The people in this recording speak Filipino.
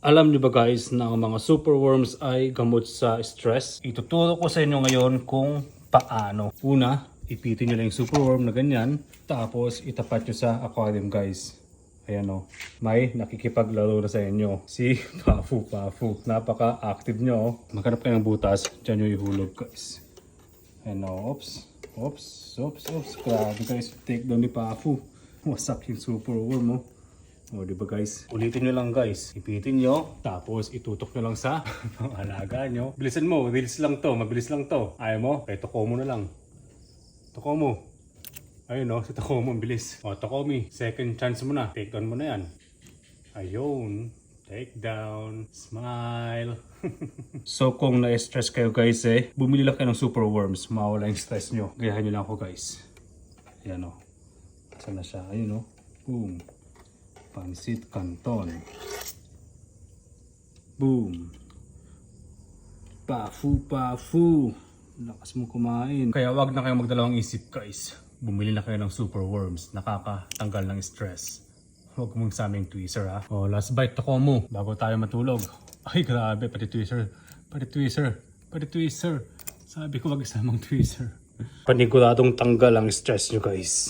Alam nyo ba guys na ang mga superworms ay gamot sa stress? Ituturo ko sa inyo ngayon kung paano. Una, ipitin nyo lang yung superworm na ganyan. Tapos itapat nyo sa aquarium guys. Ayan o. May nakikipaglaro na sa inyo. Si Pafu Pafu. Napaka-active nyo. oh. Maghanap kayo ng butas. Diyan nyo ihulog guys. Ayan o. Oops. Oops. Oops. Oops. Grabe guys. Take down ni Pafu. Wasak yung superworm oh. O, di ba guys? Ulitin nyo lang guys. Ipitin nyo, tapos itutok nyo lang sa alaga nyo. Bilisan mo, bilis lang to, mabilis lang to. Ayaw mo? Kaya toko mo na lang. Toko mo. Ayun no, si toko mo, bilis. O, Tokomi, second chance mo na. Take down mo na yan. Ayun. Take down. Smile. so kung na-stress kayo guys eh, bumili lang kayo ng super worms. Mawala yung stress nyo. Gayahan nyo lang ako guys. Ayan o. Saan na siya? Ayun o. Boom. Pansit Canton. Boom. Pafu, pafu. Lakas mo kumain. Kaya wag na kayong magdalawang isip guys. Bumili na kayo ng super worms. Nakakatanggal ng stress. Huwag mong saming tweezer ha. Oh, last bite ako mo bago tayo matulog. Ay grabe, pati tweezer. Pati tweezer. Pati tweezer. Sabi ko wag isamang tweezer. Paniguradong tanggal ang stress nyo guys.